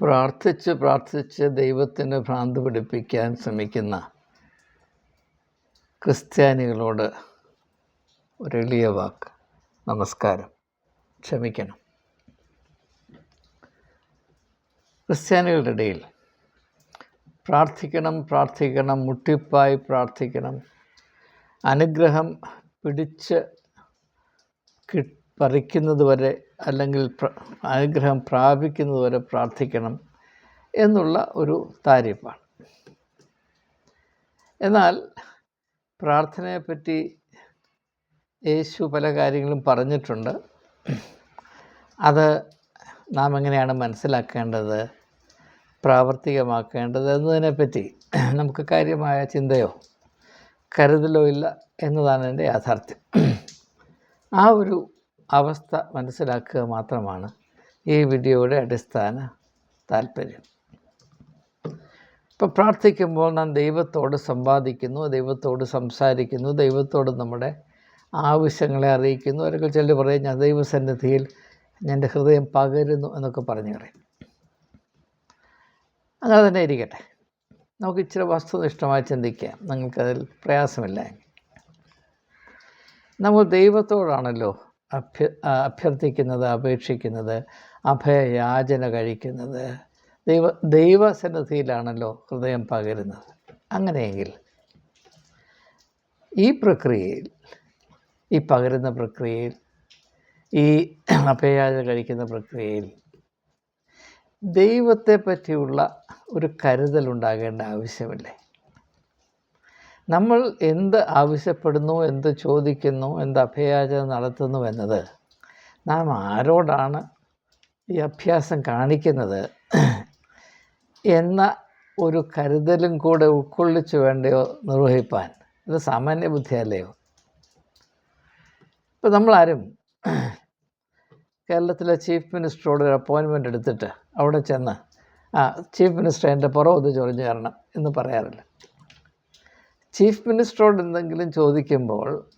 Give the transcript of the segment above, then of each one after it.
പ്രാർത്ഥിച്ച് പ്രാർത്ഥിച്ച് ദൈവത്തിന് ഭ്രാന്ത് പിടിപ്പിക്കാൻ ശ്രമിക്കുന്ന ക്രിസ്ത്യാനികളോട് ഒരു എളിയ വാക്ക്. നമസ്കാരം. ക്ഷമിക്കണം. ക്രിസ്ത്യാനികളുടെ ഇടയിൽ പ്രാർത്ഥിക്കണം പ്രാർത്ഥിക്കണം മുട്ടിപ്പായി പ്രാർത്ഥിക്കണം. അനുഗ്രഹം പിടിച്ച് കി പറിക്കുന്നത് വരെ അല്ലെങ്കിൽ അനുഗ്രഹം പ്രാപിക്കുന്നത് വരെ പ്രാർത്ഥിക്കണം എന്നുള്ള ഒരു താരിപ്പാണ് എന്നാൽ പ്രാർത്ഥനയെപ്പറ്റി യേശു പല കാര്യങ്ങളും പറഞ്ഞിട്ടുണ്ട്. അത് നാം എങ്ങനെയാണ് മനസ്സിലാക്കേണ്ടത് പ്രാവർത്തികമാക്കേണ്ടത് എന്നതിനെപ്പറ്റി നമുക്ക് കാര്യമായ ചിന്തയോ കരുതലോ ഇല്ല എന്നതാണ് എന്റെ യാഥാർത്ഥ്യം. ആ ഒരു അവസ്ഥ മനസ്സിലാക്കുക മാത്രമാണ് ഈ വീഡിയോയുടെ അടിസ്ഥാന താല്പര്യം. ഇപ്പോൾ പ്രാർത്ഥിക്കുമ്പോൾ നാം ദൈവത്തോട് സംവാദിക്കുന്നു ദൈവത്തോട് സംസാരിക്കുന്നു ദൈവത്തോട് നമ്മുടെ ആവശ്യങ്ങളെ അറിയിക്കുന്നു. ഒരിക്കൽ ചിലർ പറയും ഞാൻ ദൈവസന്നിധിയിൽ എന്റെ ഹൃദയം പകരുന്നു എന്നൊക്കെ പറഞ്ഞു പറയും. അങ്ങനെ തന്നെ ഇരിക്കട്ടെ. നമുക്ക് ഇച്ചിരി വസ്തുനിഷ്ഠമായി ചിന്തിക്കാം. നിങ്ങൾക്കതിൽ പ്രയാസമില്ല. നമ്മൾ ദൈവത്തോടാണല്ലോ അഭ്യ അഭ്യർത്ഥിക്കുന്നത് അപേക്ഷിക്കുന്നത് അഭയയാചന കഴിക്കുന്നത്. ദൈവ ദൈവസന്നിധിയിലാണല്ലോ ഹൃദയം പകരുന്നത്. അങ്ങനെയെങ്കിൽ ഈ പ്രക്രിയയിൽ ഈ പകരുന്ന പ്രക്രിയയിൽ ഈ അഭയയാചന കഴിക്കുന്ന പ്രക്രിയയിൽ ദൈവത്തെ പറ്റിയുള്ള ഒരു കരുതൽ ഉണ്ടാകേണ്ട ആവശ്യമില്ലേ? നമ്മൾ എന്ത് ആവശ്യപ്പെടുന്നു എന്ത് ചോദിക്കുന്നു എന്ത് അഭയാചന നടത്തുന്നു എന്നത് നാം ആരോടാണ് ഈ അഭ്യാസം കാണിക്കുന്നത് എന്ന ഒരു കരുതലും കൂടെ ഉൾക്കൊള്ളിച്ചു വേണ്ടയോ നിർവഹിപ്പാൻ? ഇത് സാമാന്യ ബുദ്ധിയല്ലയോ? ഇപ്പം നമ്മളാരും കേരളത്തിലെ ചീഫ് മിനിസ്റ്ററോട് ഒരു അപ്പോയിൻമെന്റ് എടുത്തിട്ട് അവിടെ ചെന്ന് ആ ചീഫ് മിനിസ്റ്റർ എന്റെ പുറമൊന്ന് ചൊറിഞ്ഞു തരണം എന്ന് പറയാറില്ല. ചീഫ് മിനിസ്റ്ററോട് എന്തെങ്കിലും ചോദിക്കുമ്പോൾ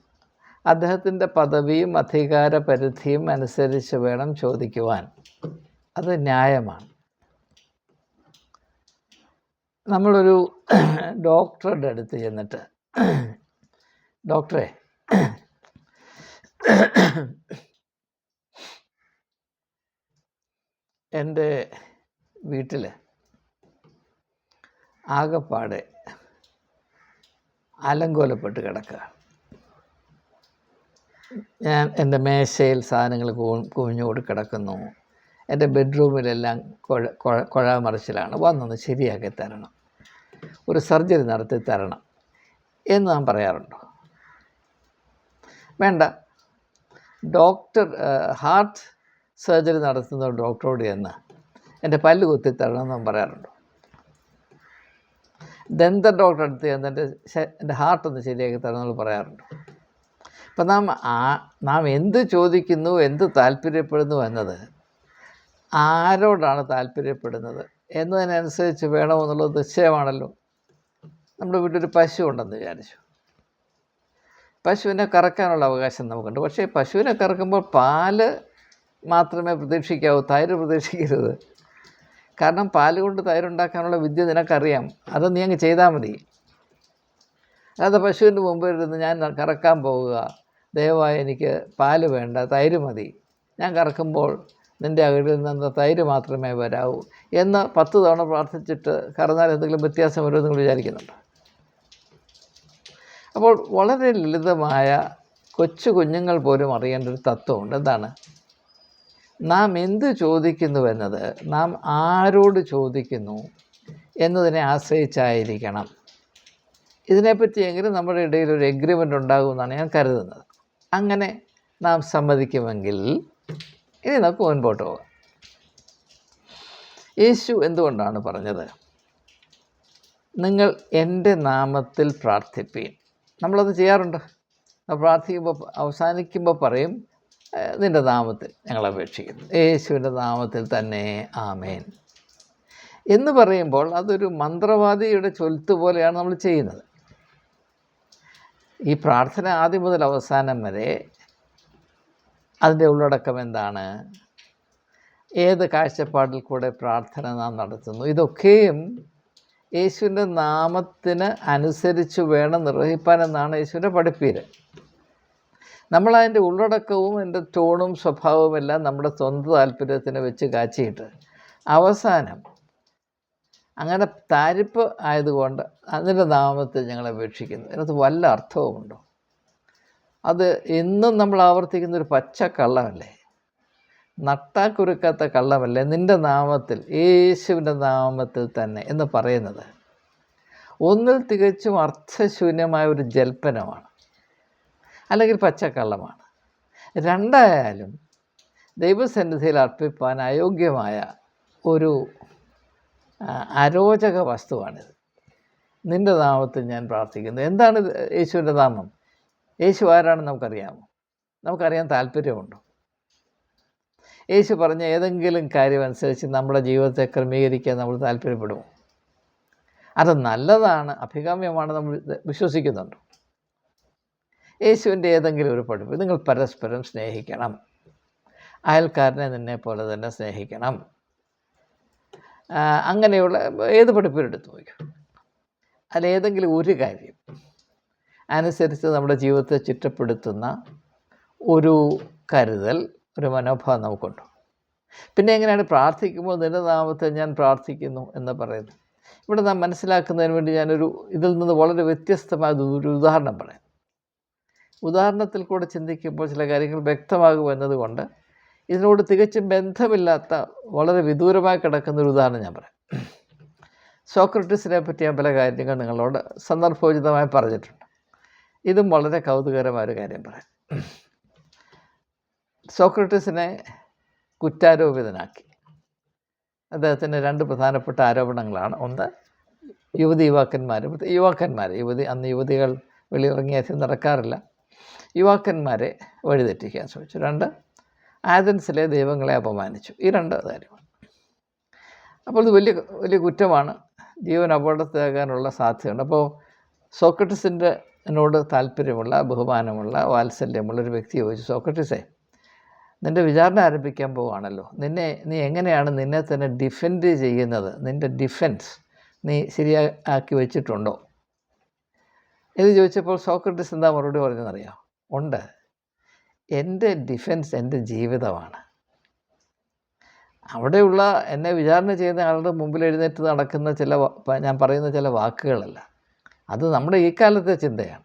അദ്ദേഹത്തിന്റെ പദവിയും അധികാര പരിധിയും അനുസരിച്ച് വേണം ചോദിക്കുവാൻ. അത് ന്യായമാണ്. നമ്മളൊരു ഡോക്ടറുടെ അടുത്ത് ചെന്നിട്ട് ഡോക്ടറെ എന്റെ വീട്ടിൽ ആകപ്പാടെ അലങ്കോലപ്പെട്ട് കിടക്കുക. ഞാൻ എന്റെ മേശയിൽ സാധനങ്ങൾ കുവിഞ്ഞുകൂടി കിടക്കുന്നു. എന്റെ ബെഡ്റൂമിലെല്ലാം കുഴ കുഴ കുഴമറിച്ചിലാണ്. വന്നൊന്ന് ശരിയാക്കി തരണം. ഒരു സർജറി നടത്തി തരണം എന്ന് നാം പറയാറുണ്ടോ. വേണ്ട. ഡോക്ടർ ഹാർട്ട് സർജറി നടത്തുന്ന ഡോക്ടറോട് എന്ന് എന്റെ പല്ല് കുത്തി തരണം എന്ന് പറയാറുണ്ടോ. ദന്ത ഡോക്ടറെ അടുത്ത് ചെന്ന് എന്റെ എന്റെ ഹാർട്ട് ഒന്ന് ശരിയാക്കി തരാം എന്ന് പറയാറുണ്ട്. അപ്പം നാം ആ നാം എന്ത് ചോദിക്കുന്നു എന്ത് താല്പര്യപ്പെടുന്നു എന്നത് ആരോടാണ് താല്പര്യപ്പെടുന്നത് എന്നതിനനുസരിച്ച് വേണമെന്നുള്ളത് നിശ്ചയമാണല്ലോ. നമ്മുടെ വീട്ടിലൊരു പശു ഉണ്ടെന്ന് വിചാരിച്ചു. പശുവിനെ കറക്കാനുള്ള അവകാശം നമുക്കുണ്ട്. പക്ഷേ പശുവിനെ കറക്കുമ്പോൾ പാൽ മാത്രമേ പ്രതീക്ഷിക്കാവൂ തൈര് പ്രതീക്ഷിക്കരുത്. കാരണം പാൽ കൊണ്ട് തൈരുണ്ടാക്കാനുള്ള വിദ്യ നിനക്കറിയാം. അത് നീ അങ്ങ് ചെയ്താൽ മതി. അല്ലാതെ പശുവിന്റെ മുമ്പിൽ ഇരുന്ന് ഞാൻ കറക്കാൻ പോവുക. ദയവായി എനിക്ക് പാൽ വേണ്ട തൈര് മതി. ഞാൻ കറക്കുമ്പോൾ നിന്റെ അകടിൽ നിന്ന് തൈര് മാത്രമേ വരാവൂ എന്ന് പത്ത് തവണ പ്രാർത്ഥിച്ചിട്ട് കറന്നാൽ എന്തെങ്കിലും വ്യത്യാസം വരുമെന്ന് നിങ്ങൾ വിചാരിക്കുന്നുണ്ട്? അപ്പോൾ വളരെ ലളിതമായ കൊച്ചു കുഞ്ഞുങ്ങൾ പോലും അറിയേണ്ട ഒരു തത്വമുണ്ട്. എന്താണ്? നാം എന്ത് ചോദിക്കുന്നു എന്നത് നാം ആരോട് ചോദിക്കുന്നു എന്നതിനെ ആശ്രയിച്ചായിരിക്കണം. ഇതിനെപ്പറ്റി എങ്കിലും നമ്മുടെ ഇടയിൽ ഒരു എഗ്രിമെന്റ് ഉണ്ടാകുമെന്നാണ് ഞാൻ കരുതുന്നത്. അങ്ങനെ നാം സമ്മതിക്കുമെങ്കിൽ ഇനി നമുക്ക് മുൻപോട്ട് പോകാം. യേശു എന്തുകൊണ്ടാണ് പറഞ്ഞത്? നിങ്ങൾ എന്റെ നാമത്തിൽ പ്രാർത്ഥിപ്പീൻ. നമ്മളത് ചെയ്യാറുണ്ട്. പ്രാർത്ഥിക്കുമ്പോൾ അവസാനിക്കുമ്പോൾ പറയും "ഏഹ്, നിന്റെ നാമത്തിൽ ഞങ്ങൾ അപേക്ഷിക്കുന്നു. യേശുവിന്റെ നാമത്തിൽ തന്നെ ആമേൻ. എന്ന് പറയുമ്പോൾ അതൊരു മന്ത്രവാദിയുടെ ചൊൽത്ത് പോലെയാണ് നമ്മൾ ചെയ്യുന്നത്. ഈ പ്രാർത്ഥന ആദ്യം മുതൽ അവസാനം വരെ അതിന്റെ ഉള്ളടക്കം എന്താണ്? ഏത് കാഴ്ചപ്പാടിൽ കൂടെ പ്രാർത്ഥന നാം നടത്തുന്നു? ഇതൊക്കെയും യേശുവിന്റെ നാമത്തിന് അനുസരിച്ച് വേണം നിർവഹിപ്പാനെന്നാണ് യേശുവിന്റെ പഠിപ്പീര്. നമ്മളതിന്റെ ഉള്ളടക്കവും എന്റെ ടോണും സ്വഭാവവും എല്ലാം നമ്മുടെ സ്വന്തം താല്പര്യത്തിന് വെച്ച് കാച്ചിയിട്ട്. അവസാനം അങ്ങനെ താരിപ്പ് ആയതുകൊണ്ട് അതിന്റെ നാമത്തിൽ ഞങ്ങൾ അപേക്ഷിക്കുന്നു. അതിനകത്ത് വല്ല അർത്ഥവുമുണ്ടോ? അത് എന്നും നമ്മൾ ആവർത്തിക്കുന്ന ഒരു പച്ച കള്ളമല്ലേ? നട്ടാക്കുരുക്കാത്ത കള്ളമല്ലേ? നിന്റെ നാമത്തിൽ യേശുവിന്റെ നാമത്തിൽ തന്നെ എന്ന് പറയുന്നത്. ഒന്നിൽ തികച്ചും അർത്ഥശൂന്യമായ ഒരു ജൽപ്പനമാണ്. അല്ലെങ്കിൽ പച്ചക്കള്ളമാണ്. രണ്ടായാലും ദൈവസന്നിധിയിൽ അർപ്പിപ്പാൻ അയോഗ്യമായ ഒരു അരോചക വസ്തുവാണിത്. നിന്റെ നാമത്തിൽ ഞാൻ പ്രാർത്ഥിക്കുന്നു. എന്താണ് യേശുവിന്റെ നാമം? യേശു ആരാണെന്ന് നമുക്കറിയാമോ? നമുക്കറിയാൻ താല്പര്യമുണ്ടോ? യേശു പറഞ്ഞ ഏതെങ്കിലും കാര്യം അനുസരിച്ച് നമ്മുടെ ജീവിതത്തെ ക്രമീകരിക്കാൻ നമ്മൾ താല്പര്യപ്പെടുമോ? അത് നല്ലതാണ് അഭികാമ്യമാണ് നമ്മൾ വിശ്വസിക്കുന്നുണ്ടോ. യേശുവിന്റെ ഏതെങ്കിലും ഒരു പഠിപ്പ് നിങ്ങൾ പരസ്പരം സ്നേഹിക്കണം. അയൽക്കാരനെ നിന്നെ പോലെ തന്നെ സ്നേഹിക്കണം. അങ്ങനെയുള്ള ഏത് പഠിപ്പിലെടുത്ത് നോക്കും. അതിലേതെങ്കിലും ഒരു കാര്യം അനുസരിച്ച് നമ്മുടെ ജീവിതത്തെ ചുറ്റപ്പെടുത്തുന്ന ഒരു കരുതൽ ഒരു മനോഭാവം നമുക്കുണ്ട്. പിന്നെ എങ്ങനെയാണ് പ്രാർത്ഥിക്കുമ്പോൾ നിന്റെ നാമത്തെ ഞാൻ പ്രാർത്ഥിക്കുന്നു എന്ന് പറയുന്നത്? ഇവിടെ നാം മനസ്സിലാക്കുന്നതിന് വേണ്ടി ഞാനൊരു ഇതിൽ നിന്ന് വളരെ വ്യത്യസ്തമായ ഒരു ഉദാഹരണം പറയാം. ഉദാഹരണത്തിൽ കൂടെ ചിന്തിക്കുമ്പോൾ ചില കാര്യങ്ങൾ വ്യക്തമാകും എന്നതുകൊണ്ട് ഇതിനോട് തികച്ചും ബന്ധമില്ലാത്ത വളരെ വിദൂരമായി കിടക്കുന്ന ഒരു ഉദാഹരണം ഞാൻ പറയാം. സോക്രട്ടീസിനെ പറ്റി ഞാൻ പല കാര്യങ്ങൾ നിങ്ങളോട് സന്ദർഭോചിതമായി പറഞ്ഞിട്ടുണ്ട്. ഇതും വളരെ കൗതുകരമായ ഒരു കാര്യം പറയാം. സോക്രട്ടീസിനെ കുറ്റാരോപിതനാക്കി. അദ്ദേഹത്തിന് രണ്ട് പ്രധാനപ്പെട്ട ആരോപണങ്ങളാണ്. ഒന്ന് യുവതി യുവാക്കന്മാർ യുവാക്കന്മാർ യുവതി അന്ന് യുവതികൾ വെളിയിറങ്ങി അധികം നടക്കാറില്ല. യുവാക്കന്മാരെ വഴിതെറ്റിക്കാൻ ശ്രമിച്ചു. രണ്ട് ആഥൻസിലെ ദൈവങ്ങളെ അപമാനിച്ചു. ഈ രണ്ട് കാര്യമാണ് അപ്പോൾ ഇത് വലിയ വലിയ കുറ്റമാണ്. ജീവൻ അപകടത്തിലാകാനുള്ള സാധ്യതയുണ്ട്. അപ്പോൾ സോക്രട്ടീസിന്റെ എന്നോട് താല്പര്യമുള്ള ബഹുമാനമുള്ള വാത്സല്യമുള്ള ഒരു വ്യക്തി ചോദിച്ചു സോക്രട്ടീസേ നിന്റെ വിചാരണ ആരംഭിക്കാൻ പോവുകയാണല്ലോ. നിന്നെ നീ എങ്ങനെയാണ് നിന്നെ തന്നെ ഡിഫെൻഡ് ചെയ്യുന്നത്? നിന്റെ ഡിഫെൻസ് നീ ശരിയാക്കി വെച്ചിട്ടുണ്ടോ? ഇത് ചോദിച്ചപ്പോൾ സോക്രട്ടീസ് എന്താ മറുപടി പറഞ്ഞതെന്നറിയാം ഉണ്ട്. എന്റെ ഡിഫൻസ് എന്റെ ജീവിതമാണ്. അവിടെയുള്ള എന്നെ വിചാരണ ചെയ്യുന്ന ആളുടെ മുമ്പിൽ എഴുന്നേറ്റ് നടക്കുന്ന ചില ഞാൻ പറയുന്ന ചില വാക്കുകളല്ല. അത് നമ്മുടെ ഈ കാലത്തെ ചിന്തയാണ്.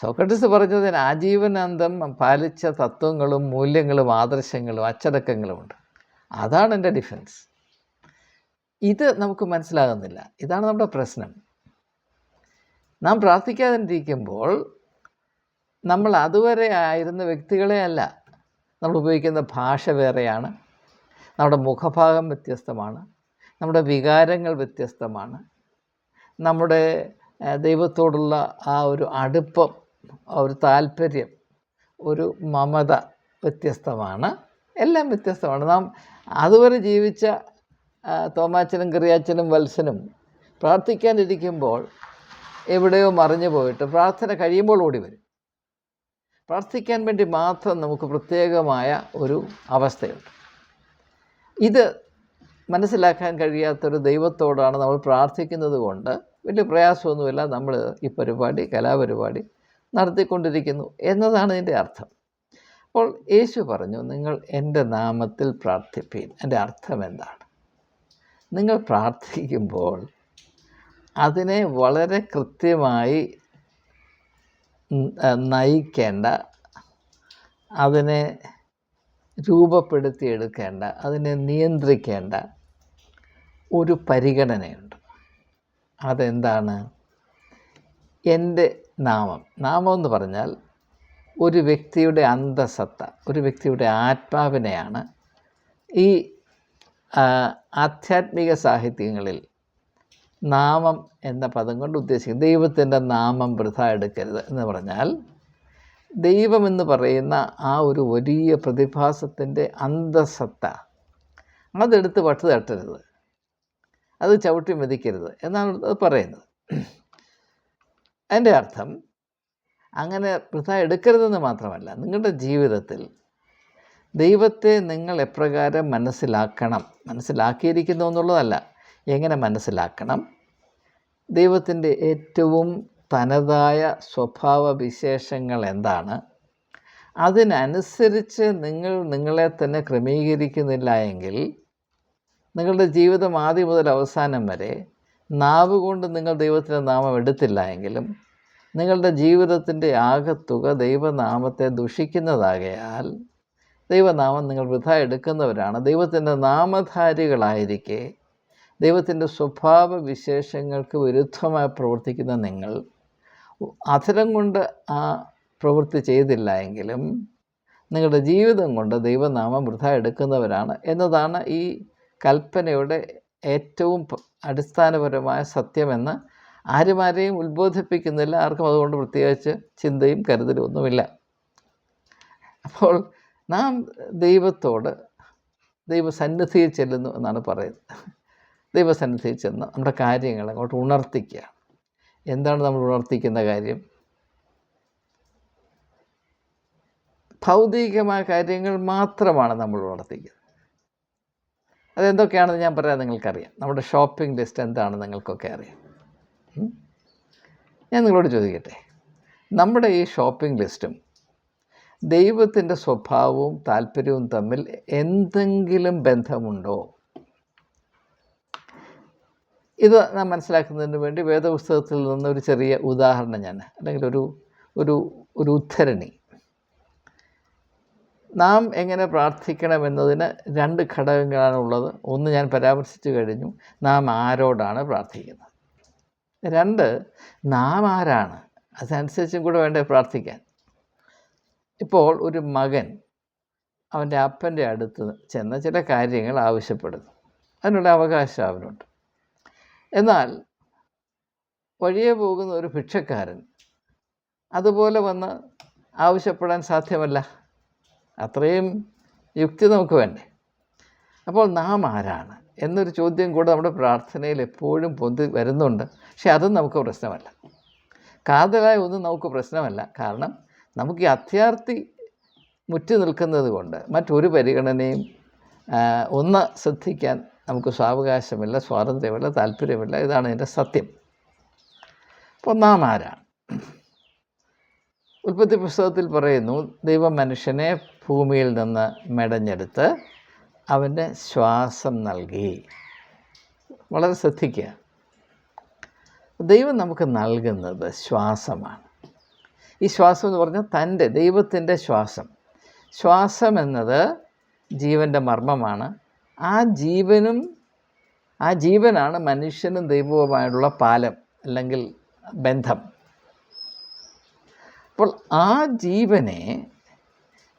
സോക്രട്ടീസ് പറഞ്ഞത് ആജീവനാന്തം പാലിച്ച തത്വങ്ങളും മൂല്യങ്ങളും ആദർശങ്ങളും അച്ചടക്കങ്ങളുമുണ്ട് അതാണ് എന്റെ ഡിഫൻസ് ഇത് നമുക്ക് മനസ്സിലാകുന്നില്ല. ഇതാണ് നമ്മുടെ പ്രശ്നം. നാം പ്രാർത്ഥിക്കാതിരിക്കുമ്പോൾ നമ്മൾ അതുവരെ ആയിരുന്ന വ്യക്തികളെ അല്ല. നമ്മൾ ഉപയോഗിക്കുന്ന ഭാഷ വേറെയാണ്. നമ്മുടെ മുഖഭാഗം വ്യത്യസ്തമാണ്. നമ്മുടെ വികാരങ്ങൾ വ്യത്യസ്തമാണ്. നമ്മുടെ ദൈവത്തോടുള്ള ആ ഒരു അടുപ്പം ഒരു താല്പര്യം ഒരു മമത വ്യത്യസ്തമാണ്. എല്ലാം വ്യത്യസ്തമാണ്. നാം അതുവരെ ജീവിച്ച തോമാച്ചനും കറിയാച്ചനും വത്സനും പ്രാർത്ഥിക്കാനിരിക്കുമ്പോൾ എവിടെയോ മറിഞ്ഞു പോയിട്ട് പ്രാർത്ഥന കഴിയുമ്പോൾ ഓടി വരും പ്രാർത്ഥിക്കാൻ വേണ്ടി മാത്രം നമുക്ക് പ്രത്യേകമായ ഒരു അവസ്ഥയുണ്ട്. ഇത് മനസ്സിലാക്കാൻ കഴിയാത്തൊരു ദൈവത്തോടാണ് നമ്മൾ പ്രാർത്ഥിക്കുന്നത് കൊണ്ട് വലിയ പ്രയാസമൊന്നുമില്ല. നമ്മൾ ഈ പരിപാടി കലാപരിപാടി നടത്തിക്കൊണ്ടിരിക്കുന്നു എന്നതാണ് ഇതിന്റെ അർത്ഥം. അപ്പോൾ യേശു പറഞ്ഞു നിങ്ങൾ എന്റെ നാമത്തിൽ പ്രാർത്ഥിപ്പീൻ. എന്റെ അർത്ഥം എന്താണ്? നിങ്ങൾ പ്രാർത്ഥിക്കുമ്പോൾ അതിനെ വളരെ കൃത്യമായി നയിക്കേണ്ട അതിനെ രൂപപ്പെടുത്തിയെടുക്കേണ്ട അതിനെ നിയന്ത്രിക്കേണ്ട ഒരു പരിഗണനയുണ്ട്. അതെന്താണ്? എന്റെ നാമം. നാമം എന്ന് പറഞ്ഞാൽ ഒരു വ്യക്തിയുടെ അന്തസത്ത ഒരു വ്യക്തിയുടെ ആത്മാവിനെയാണ് ഈ ആധ്യാത്മിക സാഹിത്യങ്ങളിൽ നാമം എന്ന പദം കൊണ്ട് ഉദ്ദേശിക്കുന്നത് ദൈവത്തിന്റെ നാമം വൃഥ എടുക്കരുത് എന്ന് പറഞ്ഞാൽ ദൈവമെന്ന് പറയുന്ന ആ ഒരു വലിയ പ്രതിഭാസത്തിന്റെ അന്തസത്ത അതെടുത്ത് പട്ട് തട്ടരുത്. അത് ചവിട്ടി മെതിക്കരുത് എന്നാണ് അത് പറയുന്നത്. അതിന്റെ അർത്ഥം അങ്ങനെ വൃഥ എടുക്കരുതെന്ന് മാത്രമല്ല നിങ്ങളുടെ ജീവിതത്തിൽ ദൈവത്തെ നിങ്ങൾ എപ്രകാരം മനസ്സിലാക്കണം. മനസ്സിലാക്കിയിരിക്കുന്നു എന്നുള്ളതല്ല എങ്ങനെ മനസ്സിലാക്കണം? ദൈവത്തിന്റെ ഏറ്റവും തനതായ സ്വഭാവ വിശേഷങ്ങൾ എന്താണ്? അതിനനുസരിച്ച് നിങ്ങൾ നിങ്ങളെ തന്നെ ക്രമീകരിക്കുന്നില്ല എങ്കിൽ നിങ്ങളുടെ ജീവിതം ആദ്യം മുതൽ അവസാനം വരെ നാവ് കൊണ്ട് നിങ്ങൾ ദൈവത്തിന്റെ നാമം എടുത്തില്ല എങ്കിലും നിങ്ങളുടെ ജീവിതത്തിന്റെ ആകത്തുക ദൈവനാമത്തെ ദുഷിക്കുന്നതാകയാൽ ദൈവനാമം നിങ്ങൾ വൃഥ എടുക്കുന്നവരാണ്. ദൈവത്തിന്റെ നാമധാരികളായിരിക്കെ ദൈവത്തിന്റെ സ്വഭാവ വിശേഷങ്ങൾക്ക് വിരുദ്ധമായി പ്രവർത്തിക്കുന്ന നിങ്ങൾ അധരം കൊണ്ട് ആ പ്രവൃത്തി ചെയ്തില്ല എങ്കിലും നിങ്ങളുടെ ജീവിതം കൊണ്ട് ദൈവനാമം വൃഥ എടുക്കുന്നവരാണ് എന്നതാണ് ഈ കൽപ്പനയുടെ ഏറ്റവും അടിസ്ഥാനപരമായ സത്യമെന്ന് ആരുമാരെയും ഉത്ബോധിപ്പിക്കുന്നില്ല. ആർക്കും അതുകൊണ്ട് പ്രത്യേകിച്ച് ചിന്തയും കരുതലും ഒന്നുമില്ല. അപ്പോൾ നാം ദൈവത്തോട് ദൈവസന്നിധിയിൽ ചെല്ലുന്നു എന്നാണ് പറയുന്നത്. ദൈവസന്നിധിയിൽ ചെന്ന് നമ്മുടെ കാര്യങ്ങൾ അങ്ങോട്ട് ഉണർത്തിക്കുക. എന്താണ് നമ്മൾ ഉണർത്തിക്കുന്ന കാര്യം? ഭൗതികമായ കാര്യങ്ങൾ മാത്രമാണ് നമ്മൾ ഉണർത്തിക്കുന്നത് അതെന്തൊക്കെയാണെന്ന് ഞാൻ പറയാം നിങ്ങൾക്കറിയാം. നമ്മുടെ ഷോപ്പിംഗ് ലിസ്റ്റ് എന്താണ് നിങ്ങൾക്കൊക്കെ അറിയാം. ഞാൻ നിങ്ങളോട് ചോദിക്കട്ടെ. നമ്മുടെ ഈ ഷോപ്പിംഗ് ലിസ്റ്റും ദൈവത്തിന്റെ സ്വഭാവവും താല്പര്യവും തമ്മിൽ എന്തെങ്കിലും ബന്ധമുണ്ടോ? ഇത് നാം മനസ്സിലാക്കുന്നതിന് വേണ്ടി വേദപുസ്തകത്തിൽ നിന്ന് ഒരു ചെറിയ ഉദാഹരണം ഞാൻ അല്ലെങ്കിൽ ഒരു ഒരു ഒരു ഉദ്ധരണി. നാം എങ്ങനെ പ്രാർത്ഥിക്കണമെന്നതിന് രണ്ട് ഘടകങ്ങളാണ് ഉള്ളത്. ഒന്ന് ഞാൻ പരാമർശിച്ചു കഴിഞ്ഞു നാം ആരോടാണ് പ്രാർത്ഥിക്കുന്നത്? രണ്ട് നാം ആരാണ്? അതനുസരിച്ചും കൂടെ വേണ്ടേ പ്രാർത്ഥിക്കാൻ. ഇപ്പോൾ ഒരു മകൻ അവന്റെ അപ്പന്റെ അടുത്ത് ചെന്ന ചില കാര്യങ്ങൾ ആവശ്യപ്പെടുന്നു. അതിനുള്ള അവകാശം അവനുണ്ട്. എന്നാൽ വഴിയെ പോകുന്ന ഒരു ഭിക്ഷക്കാരൻ അതുപോലെ വന്ന് ആവശ്യപ്പെടാൻ സാധ്യമല്ല. അത്രയും യുക്തി നമുക്ക് വേണ്ടേ. അപ്പോൾ നാം ആരാണ് എന്നൊരു ചോദ്യം കൂടെ നമ്മുടെ പ്രാർത്ഥനയിൽ എപ്പോഴും പൊന്തി വരുന്നുണ്ട്. പക്ഷെ അതും നമുക്ക് പ്രശ്നമല്ല. കാതലായ ഒന്നും നമുക്ക് പ്രശ്നമല്ല. കാരണം നമുക്ക് ഈ അത്യാർത്ഥി മുറ്റി നിൽക്കുന്നത് കൊണ്ട് മറ്റൊരു പരിഗണനയും ഒന്ന് ശ്രദ്ധിക്കാൻ നമുക്ക് സ്വാവകാശമില്ല സ്വാതന്ത്ര്യമില്ല താല്പര്യമില്ല. ഇതാണ് ഇതിന്റെ സത്യം. അപ്പോൾ നാം ആരാണ്? ഉൽപ്പത്തി പുസ്തകത്തിൽ പറയുന്നു ദൈവം മനുഷ്യനെ ഭൂമിയിൽ നിന്ന് മെടഞ്ഞെടുത്ത് അവന്റെ ശ്വാസം നൽകി. വളരെ ശ്രദ്ധിക്കുക. ദൈവം നമുക്ക് നൽകുന്നത് ശ്വാസമാണ്. ഈ ശ്വാസം എന്ന് പറഞ്ഞാൽ തന്റെ ദൈവത്തിന്റെ ശ്വാസം. ശ്വാസം എന്നത് ജീവന്റെ മർമ്മമാണ്. ആ ജീവനും ആ ജീവനാണ് മനുഷ്യനും ദൈവവുമായുള്ള പാലം അല്ലെങ്കിൽ ബന്ധം. അപ്പോൾ ആ ജീവനെ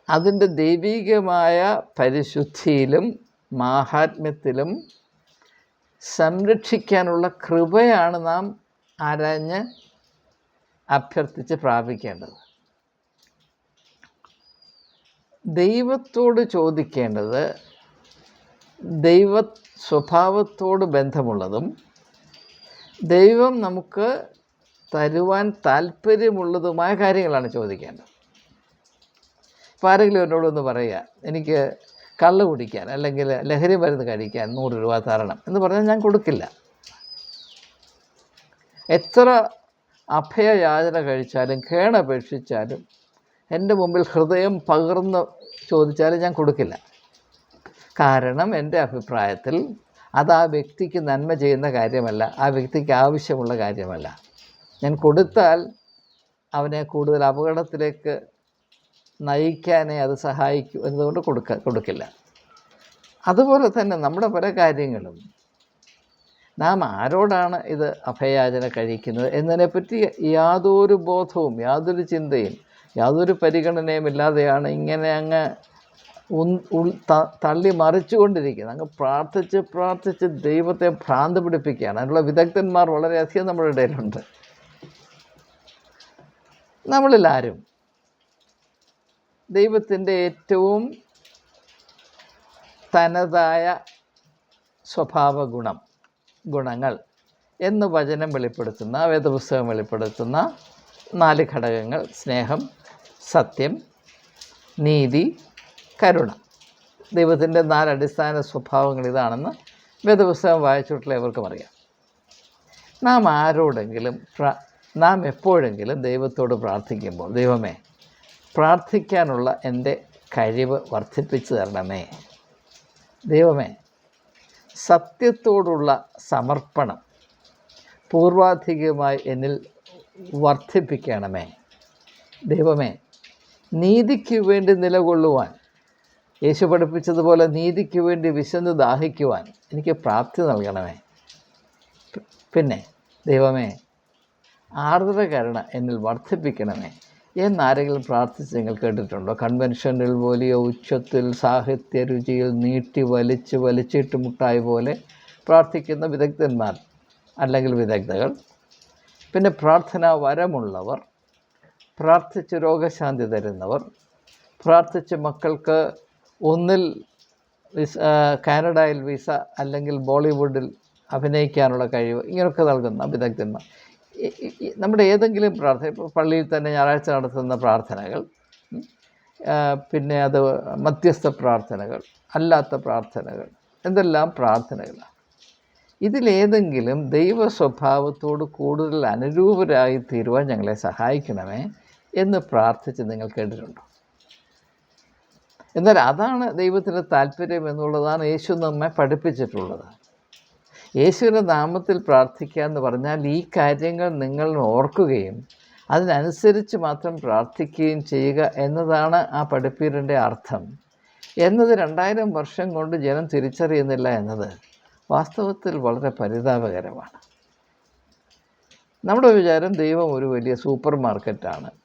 അതിന്റെ ദൈവികമായ പരിശുദ്ധിയിലും മാഹാത്മ്യത്തിലും സംരക്ഷിക്കാനുള്ള കൃപയാണ് നാം ആരാഞ്ഞ് അഭ്യർത്ഥിച്ച് പ്രാപിക്കേണ്ടത്. ദൈവത്തോട് ചോദിക്കേണ്ടത് ദൈവ സ്വഭാവത്തോട് ബന്ധമുള്ളതും ദൈവം നമുക്ക് തരുവാൻ താല്പര്യമുള്ളതുമായ കാര്യങ്ങളാണ് ചോദിക്കേണ്ടത്. ഇപ്പോൾ ആരെങ്കിലും എന്നോടൊന്ന് പറയുക എനിക്ക് കള്ള് കുടിക്കാൻ അല്ലെങ്കിൽ ലഹരി മരുന്ന് കഴിക്കാൻ നൂറ് രൂപ തരണം എന്ന് പറഞ്ഞാൽ ഞാൻ കൊടുക്കില്ല. എത്ര അഭയയാചന കഴിച്ചാലും കേണപേക്ഷിച്ചാലും എന്റെ മുമ്പിൽ ഹൃദയം പകർന്ന് ചോദിച്ചാലും ഞാൻ കൊടുക്കില്ല. കാരണം എന്റെ അഭിപ്രായത്തിൽ അത് ആ വ്യക്തിക്ക് നന്മ ചെയ്യുന്ന കാര്യമല്ല ആ വ്യക്തിക്ക് ആവശ്യമുള്ള കാര്യമല്ല. ഞാൻ കൊടുത്താൽ അവനെ കൂടുതൽ അപകടത്തിലേക്ക് നയിക്കാനേ അത് സഹായിക്കൂ എന്നതുകൊണ്ട് കൊടുക്ക കൊടുക്കില്ല. അതുപോലെ തന്നെ നമ്മുടെ പല കാര്യങ്ങളും നാം ആരോടാണ് ഇത് അഭയാചന കഴിക്കുന്നത് എന്നതിനെപ്പറ്റി യാതൊരു ബോധവും യാതൊരു ചിന്തയും യാതൊരു പരിഗണനയും ഇല്ലാതെയാണ് ഇങ്ങനെ അങ്ങ് തള്ളി മറിച്ചുകൊണ്ടിരിക്കുന്നത് അങ്ങ് പ്രാർത്ഥിച്ച് പ്രാർത്ഥിച്ച് ദൈവത്തെ ഭ്രാന്ത് പിടിപ്പിക്കുകയാണ് അതിനുള്ള വിദഗ്ധന്മാർ വളരെയധികം നമ്മുടെ ഇടയിലുണ്ട്. നമ്മളിൽ ആരും ദൈവത്തിന്റെ ഏറ്റവും തനതായ സ്വഭാവ ഗുണം ഗുണങ്ങൾ എന്ന് വചനം വെളിപ്പെടുത്തുന്ന വേദപുസ്തകം വെളിപ്പെടുത്തുന്ന നാല് ഘടകങ്ങൾ. സ്നേഹം സത്യം നീതി കരുണ. ദൈവത്തിന്റെ നാല് അടിസ്ഥാന സ്വഭാവങ്ങൾ ഇതാണെന്ന് വേദപുസ്തകം വായിച്ചിട്ടുള്ള ഇവർക്കും അറിയാം. നാം ആരോടെങ്കിലും നാം എപ്പോഴെങ്കിലും ദൈവത്തോട് പ്രാർത്ഥിക്കുമ്പോൾ ദൈവമേ പ്രാർത്ഥിക്കാനുള്ള എന്റെ കഴിവ് വർദ്ധിപ്പിച്ചു തരണമേ. ദൈവമേ സത്യത്തോടുള്ള സമർപ്പണം പൂർവാധികമായി എന്നിൽ വർദ്ധിപ്പിക്കണമേ. ദൈവമേ നീതിക്ക് വേണ്ടി നിലകൊള്ളുവാൻ യേശു പഠിപ്പിച്ചതുപോലെ നീതിക്ക് വേണ്ടി വിശന്ന് ദാഹിക്കുവാൻ എനിക്ക് പ്രാപ്തി നൽകണമേ. പിന്നെ ദൈവമേ ആർദ്ര കരുണ എന്നിൽ വർദ്ധിപ്പിക്കണമേ എന്നാരെങ്കിലും പ്രാർത്ഥിച്ച് നിങ്ങൾ കേട്ടിട്ടുണ്ടോ? കൺവെൻഷനിൽ പോലെയോ ഉച്ചത്തിൽ സാഹിത്യ രുചിയിൽ നീട്ടി വലിച്ച് വലിച്ചിട്ട് മുട്ടായി പോലെ പ്രാർത്ഥിക്കുന്ന വിദഗ്ധന്മാർ അല്ലെങ്കിൽ വിദഗ്ധകൾ. പിന്നെ പ്രാർത്ഥനാ വരമുള്ളവർ പ്രാർത്ഥിച്ച് രോഗശാന്തി തരുന്നവർ പ്രാർത്ഥിച്ച് മക്കൾക്ക് ഒന്നിൽ വിസ കാനഡയിൽ വിസ അല്ലെങ്കിൽ ബോളിവുഡിൽ അഭിനയിക്കാനുള്ള കഴിവ് ഇങ്ങനെയൊക്കെ നൽകുന്ന വിദഗ്ധന്മാർ നമ്മുടെ ഏതെങ്കിലും പ്രാർത്ഥന ഇപ്പോൾ പള്ളിയിൽ തന്നെ ഞായറാഴ്ച നടത്തുന്ന പ്രാർത്ഥനകൾ പിന്നെ അത് മധ്യസ്ഥ പ്രാർത്ഥനകൾ അല്ലാത്ത പ്രാർത്ഥനകൾ എന്തെല്ലാം പ്രാർത്ഥനകളാണ്. ഇതിലേതെങ്കിലും ദൈവ സ്വഭാവത്തോട് കൂടുതൽ അനുരൂപരായി തീരുവാൻ ഞങ്ങളെ സഹായിക്കണമേ എന്ന് പ്രാർത്ഥിച്ച് നിങ്ങൾ കേട്ടിട്ടുണ്ടോ? എന്നാൽ അതാണ് ദൈവത്തിന്റെ താല്പര്യം എന്നുള്ളതാണ് യേശു നമ്മെ പഠിപ്പിച്ചിട്ടുള്ളത്. യേശുവിന്റെ നാമത്തിൽ പ്രാർത്ഥിക്കുക എന്ന് പറഞ്ഞാൽ ഈ കാര്യങ്ങൾ നിങ്ങൾ ഓർക്കുകയും അതിനനുസരിച്ച് മാത്രം പ്രാർത്ഥിക്കുകയും ചെയ്യുക എന്നതാണ് ആ പഠിപ്പീരിന്റെ അർത്ഥം. എന്നത് രണ്ടായിരം വർഷം കൊണ്ട് ജനം തിരിച്ചറിയുന്നില്ല എന്നത് വാസ്തവത്തിൽ വളരെ പരിതാപകരമാണ്. നമ്മുടെ വിചാരം ദൈവം ഒരു വലിയ സൂപ്പർ മാർക്കറ്റാണ്.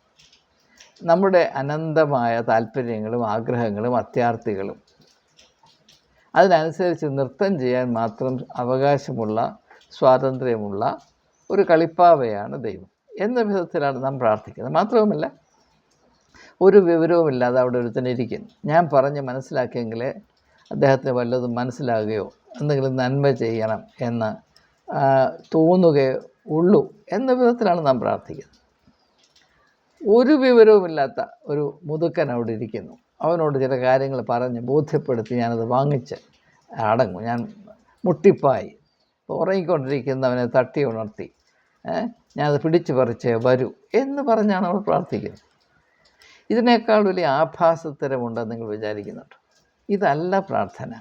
നമ്മുടെ അനന്തമായ താല്പര്യങ്ങളും ആഗ്രഹങ്ങളും അത്യാർത്ഥികളും അതിനനുസരിച്ച് നൃത്തം ചെയ്യാൻ മാത്രം അവകാശമുള്ള സ്വാതന്ത്ര്യമുള്ള ഒരു കളിപ്പാവയാണ് ദൈവം. എന്ന വിധത്തിലാണ് നാം പ്രാർത്ഥിക്കുന്നത്. മാത്രവുമല്ല ഒരു വിവരവുമില്ലാതെ അവിടെ ഒരുത്തനെ ഇരിക്കുന്നു. ഞാൻ പറഞ്ഞ് മനസ്സിലാക്കിയെങ്കിലേ അദ്ദേഹത്തിന് വല്ലതും മനസ്സിലാകുകയോ എന്തെങ്കിലും നന്മ ചെയ്യണം എന്ന് തോന്നുകയോ ഉള്ളൂ എന്ന വിധത്തിലാണ് നാം പ്രാർത്ഥിക്കുന്നത്. ഒരു വിവരവുമില്ലാത്ത ഒരു മുതുക്കൻ അവിടെ ഇരിക്കുന്നു. അവനോട് ചില കാര്യങ്ങൾ പറഞ്ഞ് ബോധ്യപ്പെടുത്തി ഞാനത് വാങ്ങിച്ച് അടങ്ങും. ഞാൻ മുട്ടിപ്പായി. ഉറങ്ങിക്കൊണ്ടിരിക്കുന്നവനെ തട്ടി ഉണർത്തി. ഞാനത് പിടിച്ചു പറിച്ചേ വരൂ എന്ന് പറഞ്ഞാണ് അവൾ പ്രാർത്ഥിക്കുന്നത്. ഇതിനേക്കാൾ വലിയ ആഭാസത്തരമുണ്ടെന്ന് നിങ്ങൾ വിചാരിക്കുന്നുണ്ട്. ഇതല്ല പ്രാർത്ഥന.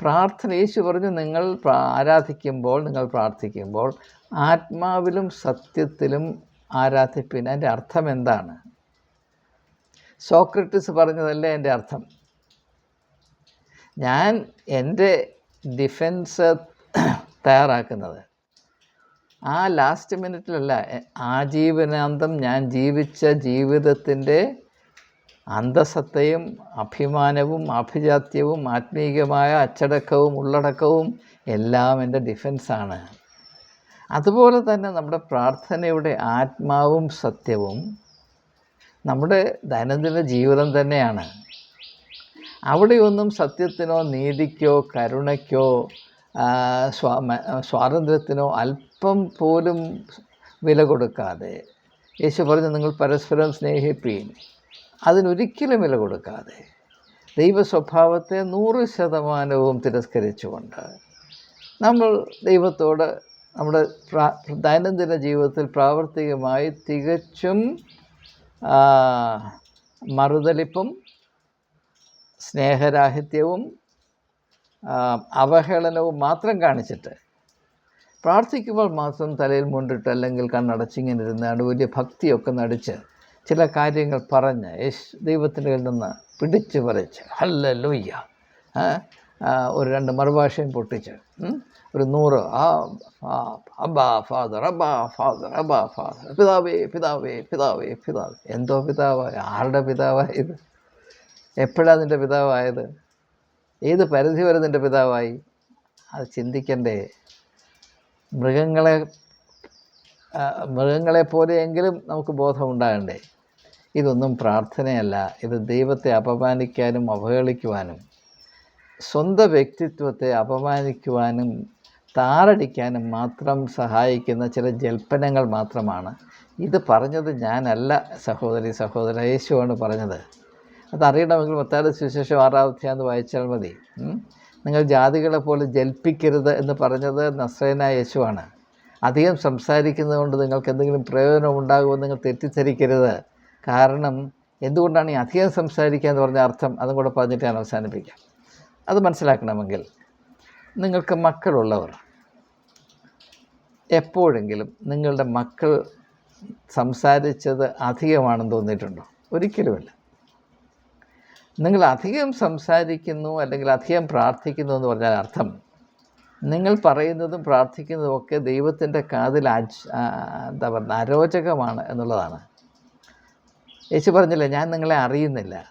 പ്രാർത്ഥന യേശു പറഞ്ഞു നിങ്ങൾ ആരാധിക്കുമ്പോൾ നിങ്ങൾ പ്രാർത്ഥിക്കുമ്പോൾ ആത്മാവിലും സത്യത്തിലും ആരാധിപ്പിൻ അതിന്റെ അർത്ഥം എന്താണ്? സോക്രട്ടിസ് പറഞ്ഞതല്ലേ എന്റെ അർത്ഥം? ഞാൻ എന്റെ ഡിഫൻസ് തയ്യാറാക്കുന്നത് ആ ലാസ്റ്റ് മിനിറ്റിലല്ല ആജീവനാന്തം ഞാൻ ജീവിച്ച ജീവിതത്തിന്റെ അന്തസത്തയും അഭിമാനവും ആഭിജാത്യവും ആത്മീയമായ അച്ചടക്കവും ഉള്ളടക്കവും എല്ലാം എന്റെ ഡിഫൻസാണ്. അതുപോലെ തന്നെ നമ്മുടെ പ്രാർത്ഥനയുടെ ആത്മാവും സത്യവും നമ്മുടെ ദൈനംദിന ജീവിതം തന്നെയാണ്. അവിടെയൊന്നും സത്യത്തിനോ നീതിക്കോ കരുണയ്ക്കോ സ്വാതന്ത്ര്യത്തിനോ അല്പം പോലും വില കൊടുക്കാതെ യേശു പറഞ്ഞു നിങ്ങൾ പരസ്പരം സ്നേഹിപ്പീൻ അതിനൊരിക്കലും വില കൊടുക്കാതെ ദൈവ സ്വഭാവത്തെ നൂറ് ശതമാനവും തിരസ്കരിച്ചുകൊണ്ട് നമ്മൾ ദൈവത്തോട് നമ്മുടെ ദൈനംദിന ജീവിതത്തിൽ പ്രാവർത്തികമായി തികച്ചും മറുതലിപ്പും സ്നേഹരാഹിത്യവും അവഹേളനവും മാത്രം കാണിച്ചിട്ട് പ്രാർത്ഥിക്കുമ്പോൾ മാത്രം തലയിൽ മുണ്ടിട്ട് അല്ലെങ്കിൽ കണ്ണടച്ചിങ്ങനെ ഇരുന്നാണ് വലിയ ഭക്തിയൊക്കെ നടിച്ച് ചില കാര്യങ്ങൾ പറഞ്ഞ് യേശു ദൈവത്തിന്റെ നിന്ന് പിടിച്ച് പറിച്ച് ഹല്ല ലൂയ്യ ഒരു രണ്ട് മറുഭാഷയും പൊട്ടിച്ച് ഒരു നൂറ് ആ അബ്ബാ ഫാദർ അബ്ബാ ഫാദർ അബ്ബാ ഫാദർ. പിതാവേ പിതാവേ പിതാവേ പിതാവ്. എന്തോ പിതാവായ? ആരുടെ പിതാവായത്? എപ്പോഴാണ് നിന്റെ പിതാവായത്? ഏത് പരിധി വരെ നിന്റെ പിതാവായി? അത് ചിന്തിക്കണ്ടേ. മൃഗങ്ങളെ മൃഗങ്ങളെ പോലെയെങ്കിലും നമുക്ക് ബോധം ബോധമുണ്ടാകണ്ടേ ഇതൊന്നും പ്രാർത്ഥനയല്ല. ഇത് ദൈവത്തെ അപമാനിക്കാനും അവഹേളിക്കുവാനും സ്വന്തം വ്യക്തിത്വത്തെ അപമാനിക്കുവാനും താറടിക്കാനും മാത്രം സഹായിക്കുന്ന ചില ജൽപ്പനങ്ങൾ മാത്രമാണ്. ഇത് പറഞ്ഞത് ഞാനല്ല സഹോദരി സഹോദര യേശുവാണ് പറഞ്ഞത്. അതറിയണമെങ്കിൽ മത്തായുടെ സുവിശേഷം ആറാമത്തെയാന്ന് വായിച്ചാൽ മതി. നിങ്ങൾ ജാതികളെ പോലെ ജൽപ്പിക്കരുത് എന്ന് പറഞ്ഞത് നസ്രേന യേശുവാണ്. അധികം സംസാരിക്കുന്നത് കൊണ്ട് നിങ്ങൾക്ക് എന്തെങ്കിലും പ്രയോജനം ഉണ്ടാകുമെന്ന് നിങ്ങൾ തെറ്റിദ്ധരിക്കരുത്. കാരണം എന്തുകൊണ്ടാണ് ഈ അധികം സംസാരിക്കുക എന്ന് പറഞ്ഞ അർത്ഥം? അതും കൂടെ പറഞ്ഞിട്ട് ഞാൻ അവസാനിപ്പിക്കാം. അത് മനസ്സിലാക്കണമെങ്കിൽ നിങ്ങൾക്ക് മക്കളുള്ളവർ എപ്പോഴെങ്കിലും നിങ്ങളുടെ മക്കൾ സംസാരിച്ചത് അധികമാണെന്ന് തോന്നിയിട്ടുണ്ടോ? ഒരിക്കലുമല്ല. നിങ്ങൾ അധികം സംസാരിക്കുന്നു അല്ലെങ്കിൽ അധികം പ്രാർത്ഥിക്കുന്നു എന്ന് പറഞ്ഞാൽ അർത്ഥം നിങ്ങൾ പറയുന്നതും പ്രാർത്ഥിക്കുന്നതും ഒക്കെ ദൈവത്തിന്റെ കാതിൽ അജ് എന്താ പറയുക അരോചകമാണ് എന്നുള്ളതാണ്. യേശു പറഞ്ഞില്ല ഞാൻ നിങ്ങളെ അറിയുന്നില്ല.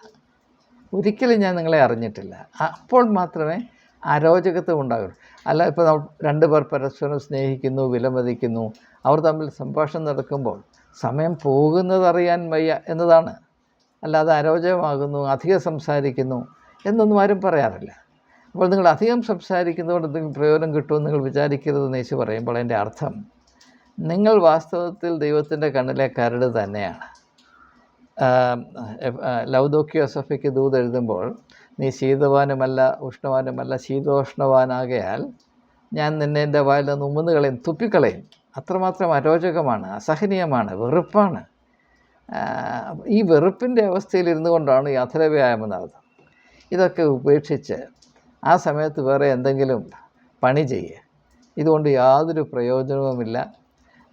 ഒരിക്കലും ഞാൻ നിങ്ങളെ അറിഞ്ഞിട്ടില്ല. അപ്പോൾ മാത്രമേ അരോചകത്വം ഉണ്ടാകും അല്ല ഇപ്പോൾ രണ്ട് പേർ പരസ്പരം സ്നേഹിക്കുന്നു വിലമതിക്കുന്നു. അവർ തമ്മിൽ സംഭാഷണം നടക്കുമ്പോൾ സമയം പോകുന്നതറിയാൻ വയ്യ എന്നതാണ്. അല്ലാതെ അരോചകമാകുന്നു അധികം സംസാരിക്കുന്നു എന്നൊന്നും ആരും പറയാറില്ല. അപ്പോൾ നിങ്ങൾ അധികം സംസാരിക്കുന്നതുകൊണ്ട് എന്തെങ്കിലും പ്രയോജനം കിട്ടുമെന്ന് നിങ്ങൾ വിചാരിക്കരുതെന്ന് യേശു പറയുമ്പോൾ അതിന്റെ അർത്ഥം നിങ്ങൾ വാസ്തവത്തിൽ ദൈവത്തിന്റെ കണ്ണിലെ കരട് തന്നെയാണ്. ലൗദോക്യ ദൂത് എഴുതുമ്പോൾ നീ ശീതവാനുമല്ല ഉഷ്ണവാനുമല്ല ശീതോഷ്ണവാനാകയാൽ ഞാൻ നിന്നെ എന്റെ വായിൽ നിന്ന് ഉമ്മുന്ന് കളയും തുപ്പിക്കളയും. അത്രമാത്രം അരോചകമാണ് അസഹനീയമാണ് വെറുപ്പാണ്. ഈ വെറുപ്പിന്റെ അവസ്ഥയിൽ ഇരുന്നു കൊണ്ടാണ് ഈ അധരവ്യായാമം നടത്തുന്നത് ഇതൊക്കെ ഉപേക്ഷിച്ച് ആ സമയത്ത് വേറെ എന്തെങ്കിലും പണി ചെയ്യുക ഇതുകൊണ്ട് യാതൊരു പ്രയോജനവുമില്ല.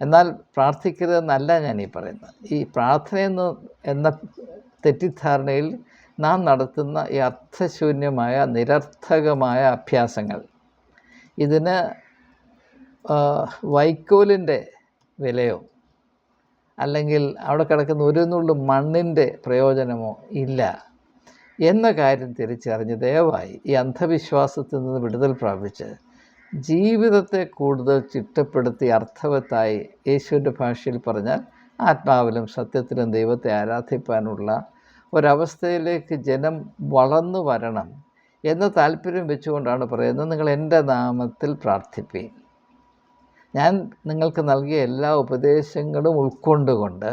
എന്നാൽ പ്രാർത്ഥിക്കരുതെന്നല്ല ഞാൻ ഈ പറയുന്നത്. ഈ പ്രാർത്ഥനയെന്ന് എന്ന തെറ്റിദ്ധാരണയിൽ നാം നടത്തുന്ന ഈ അർത്ഥശൂന്യമായ നിരർത്ഥകമായ അഭ്യാസങ്ങൾ. ഇതിന് വൈക്കോലിന്റെ വിലയോ അല്ലെങ്കിൽ അവിടെ കിടക്കുന്ന ഒരു നുള്ളു മണ്ണിന്റെ പ്രയോജനമോ ഇല്ല എന്ന കാര്യം തിരിച്ചറിഞ്ഞ് ദയവായി ഈ അന്ധവിശ്വാസത്തിൽ നിന്ന് വിടുതൽ പ്രാപിച്ച് ജീവിതത്തെ കൂടുതൽ ചിട്ടപ്പെടുത്തി അർത്ഥവത്തായി യേശുവിന്റെ ഭാഷയിൽ പറഞ്ഞാൽ ആത്മാവിലും സത്യത്തിലും ദൈവത്തെ ആരാധിപ്പാനുള്ള ഒരവസ്ഥയിലേക്ക് ജനം വളർന്നു വരണം എന്ന താല്പര്യം വെച്ചുകൊണ്ടാണ് പറയുന്നത്. നിങ്ങൾ എന്റെ നാമത്തിൽ പ്രാർത്ഥിപ്പീൻ ഞാൻ നിങ്ങൾക്ക് നൽകിയ എല്ലാ ഉപദേശങ്ങളും ഉൾക്കൊണ്ടുകൊണ്ട്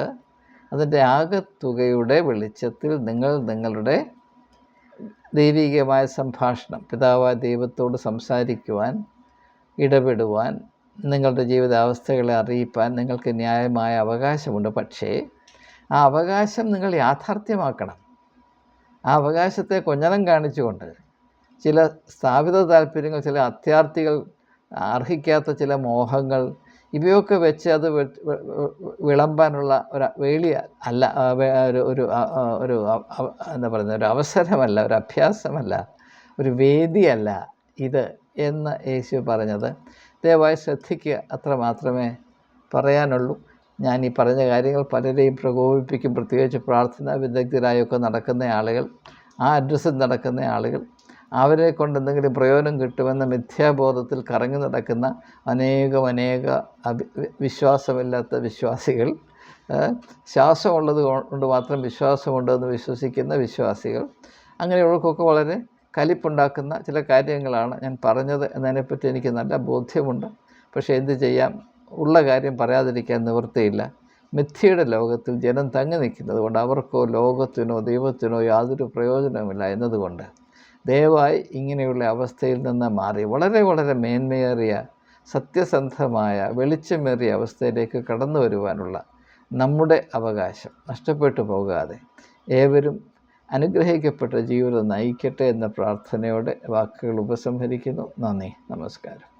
അതിന്റെ ആകത്തുകയുടെ വെളിച്ചത്തിൽ നിങ്ങൾ നിങ്ങളുടെ ദൈവികമായ സംഭാഷണം പിതാവായ ദൈവത്തോട് സംസാരിക്കുവാൻ ഇടപെടുവാൻ നിങ്ങളുടെ ജീവിതാവസ്ഥകളെ അറിയിപ്പാൻ നിങ്ങൾക്ക് ന്യായമായ അവകാശമുണ്ട്. പക്ഷേ ആ അവകാശം നിങ്ങൾ യാഥാർത്ഥ്യമാക്കണം. ആ അവകാശത്തെ കൊഞ്ഞനം കാണിച്ചുകൊണ്ട് ചില സ്ഥാപിത താല്പര്യങ്ങൾ ചില അത്യാർത്ഥികൾ അർഹിക്കാത്ത ചില മോഹങ്ങൾ ഇവയൊക്കെ വെച്ച് അത് വിളമ്പാനുള്ള ഒരു വേളി അല്ല ഒരു ഒരു ഒരു എന്താ പറയുന്നത് ഒരു അവസരമല്ല ഒരു അഭ്യാസമല്ല ഒരു വേദിയല്ല ഇത് എന്ന് യേശു പറഞ്ഞത്. ദയവായി ശ്രദ്ധിക്കുക അത്ര മാത്രമേ പറയാനുള്ളൂ. ഞാൻ ഈ പറഞ്ഞ കാര്യങ്ങൾ പലരെയും പ്രകോപിപ്പിക്കും. പ്രത്യേകിച്ച് പ്രാർത്ഥനാ വിദഗ്ധരായൊക്കെ നടക്കുന്ന ആളുകൾ ആ അഡ്രസ്സിൽ നടക്കുന്ന ആളുകൾ അവരെ കൊണ്ട് എന്തെങ്കിലും പ്രയോജനം കിട്ടുമെന്ന മിഥ്യാബോധത്തിൽ കറങ്ങി നടക്കുന്ന അനേകം അനേക വിശ്വാസമില്ലാത്ത വിശ്വാസികൾ ശ്വാസമുള്ളത് കൊണ്ട് മാത്രം വിശ്വാസമുണ്ടെന്ന് വിശ്വസിക്കുന്ന വിശ്വാസികൾ അങ്ങനെയുള്ളവർക്കൊക്കെ വളരെ കലിപ്പുണ്ടാക്കുന്ന ചില കാര്യങ്ങളാണ് ഞാൻ പറഞ്ഞത് എന്നതിനെപ്പറ്റി എനിക്ക് നല്ല ബോധ്യമുണ്ട്. പക്ഷേ എന്ത് ചെയ്യാം? ഉള്ള കാര്യം പറയാതിരിക്കാൻ നിവൃത്തിയില്ല. മിഥ്യയുടെ ലോകത്തിൽ ജനം തങ്ങി നിൽക്കുന്നത് കൊണ്ട് അവർക്കോ ലോകത്തിനോ ദൈവത്തിനോ യാതൊരു പ്രയോജനവുമില്ല എന്നതുകൊണ്ട് ദയവായി ഇങ്ങനെയുള്ള അവസ്ഥയിൽ നിന്ന് മാറി വളരെ വളരെ മേന്മയേറിയ സത്യസന്ധമായ വെളിച്ചമേറിയ അവസ്ഥയിലേക്ക് കടന്നു വരുവാനുള്ള നമ്മുടെ അവകാശം നഷ്ടപ്പെട്ടു പോകാതെ ഏവരും അനുഗ്രഹിക്കപ്പെട്ട ജീവിതം നയിക്കട്ടെ എന്ന പ്രാർത്ഥനയോടെ വാക്കുകൾ ഉപസംഹരിക്കുന്നു. നന്ദി. നമസ്കാരം.